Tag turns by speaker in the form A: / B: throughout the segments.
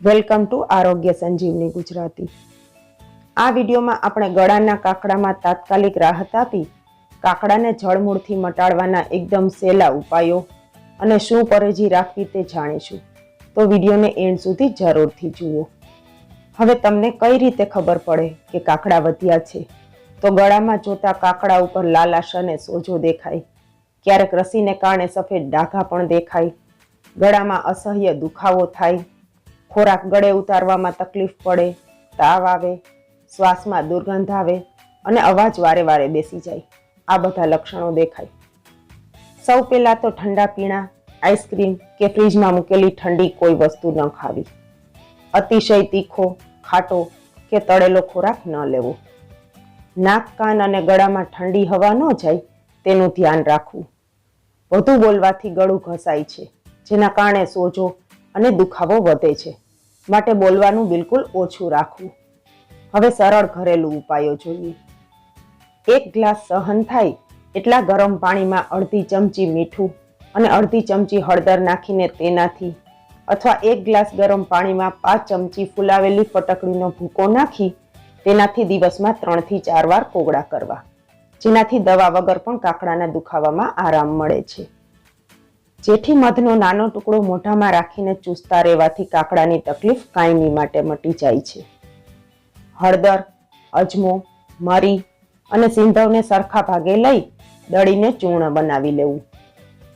A: Welcome to આરોગ્ય સંજીવની ગુજરાતી. આ વિડીયોમાં આપણે ગળાના કાકડામાં તાત્કાલિક રાહત આપી, કાકડાને જળમૂળથી મટાડવાના એકદમ સહેલા ઉપાયો અને શું પરેજી રાખવી તે જાણીશું. તો વિડીયોને એન્ડ સુધી જરૂરથી જુઓ. હવે તમને કઈ રીતે ખબર પડે કે કાકડા વધ્યા છે? તો ગળામાં જોતા કાકડા ઉપર લાલાશ અને સોજો દેખાય. ક્યારેક રસીને કારણે સફેદ ડાઘા પણ દેખાય. ગળામાં અસહ્ય દુખાવો થાય. ખોરાક ગળે ઉતારવામાં તકલીફ પડે, તાવ આવે, શ્વાસમાં દુર્ગંધ આવે અને અવાજ વારે વારે બેસી જાય. આ બધા લક્ષણો દેખાય. સૌ પહેલાં તો ઠંડા પીણા, આઈસ્ક્રીમ કે ફ્રીજમાં મૂકેલી ઠંડી કોઈ વસ્તુ ન ખાવી. અતિશય તીખો, ખાટો કે તળેલો ખોરાક ન લેવો. નાક, કાન અને ગળામાં ઠંડી હવા ન જાય તેનું ધ્યાન રાખવું. વધુ બોલવાથી ગળું ઘસાય છે, જેના કારણે સોજો અને દુખાવો વધે છે. માટે બોલવાનું બિલકુલ ઓછું રાખવું. હવે સરળ ઘરેલું ઉપાયો જોઈએ. એક ગ્લાસ સહન થાય એટલા ગરમ પાણીમાં અડધી ચમચી મીઠું અને અડધી ચમચી હળદર નાખીને તેનાથી અથવા એક ગ્લાસ ગરમ પાણીમાં પાંચ ચમચી ફુલાવેલી ફટકડીનો ભૂકો નાખી તેનાથી દિવસમાં ત્રણથી ચાર વાર કોગળા કરવા. જેનાથી દવા વગર પણ કાકડાના દુખાવામાં આરામ મળે છે. જેથી મધનો નાનો ટુકડો મોઢામાં રાખીને ચૂસતા રહેવાથી કાકડાની તકલીફ કાયમી માટે મટી જાય છે. હળદર, અજમો, મરી અને સિંધવને સરખા ભાગે લઈ દળીને ચૂર્ણ બનાવી લેવું.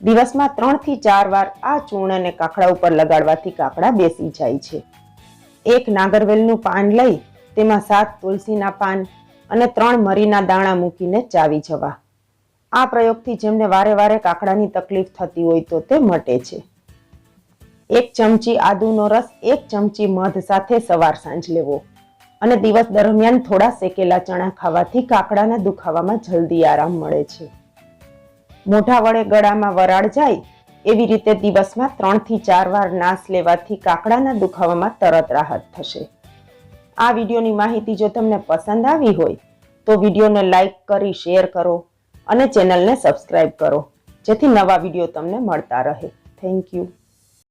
A: દિવસમાં ત્રણથી ચાર વાર આ ચૂર્ણને કાકડા ઉપર લગાડવાથી કાકડા બેસી જાય છે. એક નાગરવેલનું પાન લઈ તેમાં સાત તુલસીના પાન અને ત્રણ મરીના દાણા મૂકીને ચાવી જવા. આ પ્રયોગથી જેમને વારે વારે કાકડાની તકલીફ થતી હોય તો તે મટે છે. એક ચમચી આદુનો રસ, એક ચમચી મધ સાથે સવાર સાંજ લેવો અને દિવસ દરમિયાન થોડા શેકેલા ચણા ખાવાથી કાકડાના દુખાવામાં જલ્દી આરામ મળે છે. મોઢા વડે ગળામાં વરાળ જાય એવી રીતે દિવસમાં ત્રણથી ચાર વાર નાશ લેવાથી કાકડાના દુખાવામાં તરત રાહત થશે. આ વિડીયોની માહિતી જો તમને પસંદ આવી હોય તો વિડીયોને લાઈક કરી, શેર કરો અને ચેનલને સબસ્ક્રાઈબ કરો જેથી નવા વીડિયો તમને મળતા રહે. Thank you